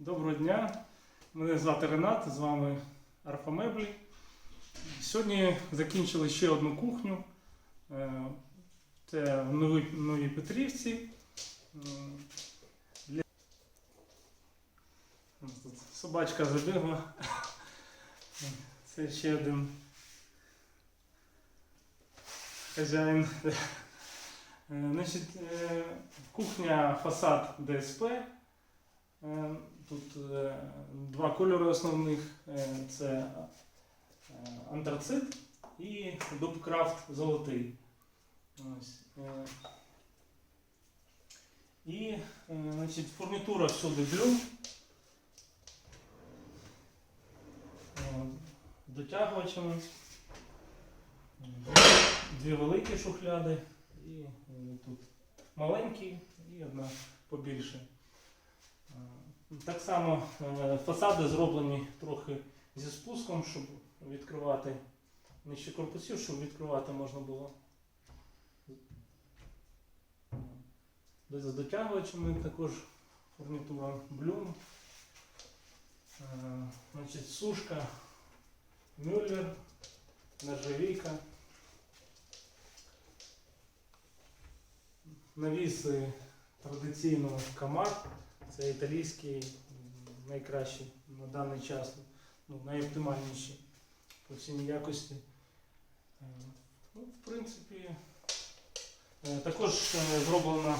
Доброго дня. Мене звати Ренат, з вами Арфа Меблі. Сьогодні закінчили ще одну кухню. Е, Це в Новій, Петрівці. Тут собачка забігла. Це ще один хазяїн. Е, Значить, е, кухня фасад ДСП. Е, Тут е, два кольори основних: Е, це антрацит і дубкрафт золотий. Ось. І значить, фурнітура всюди блюм. Е, Дотягувачами. Дві великі шухляди і тут маленькі і одна побільше. Так само е, фасади зроблені трохи зі спуском, щоб відкривати нижче корпусів, щоб відкривати можна було. Десь з дотягувачами також фурнітура блюм. Е, Значить, сушка, мюллер, нержавійка. Навіси традиційно камар. Це італійський найкращий на даний час, ну, найоптимальніший по ціні якості. Е, Ну, в принципі, е, також е, зроблено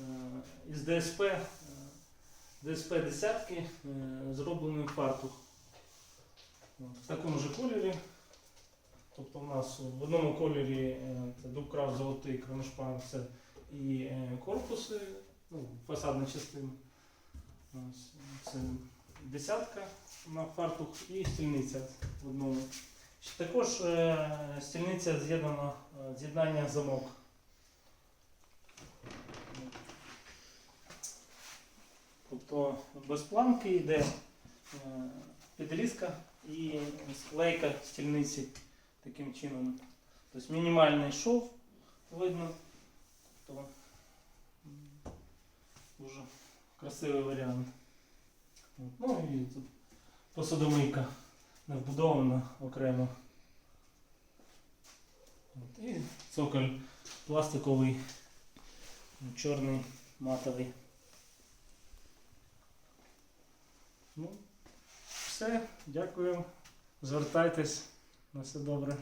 е, із ДСП, ДСП десятки, зроблений фартух. В такому ж кольорі. Тобто у нас в одному кольорі це дубкрафт золотий кроношпан, це і корпуси, ну, фасадна частина. Це десятка на фартух і стільниця в одному. Також е, стільниця з'єднана е, з'єднання замок. Тобто без планки йде е, підрізка і склейка стільниці таким чином. Тобто мінімальний шов видно. Тобто, дуже красивий варіант. Ну і тут посудомийка не вбудована окремо. І цоколь пластиковий, чорний, матовий. Ну, все, дякую. Звертайтесь. На все добре.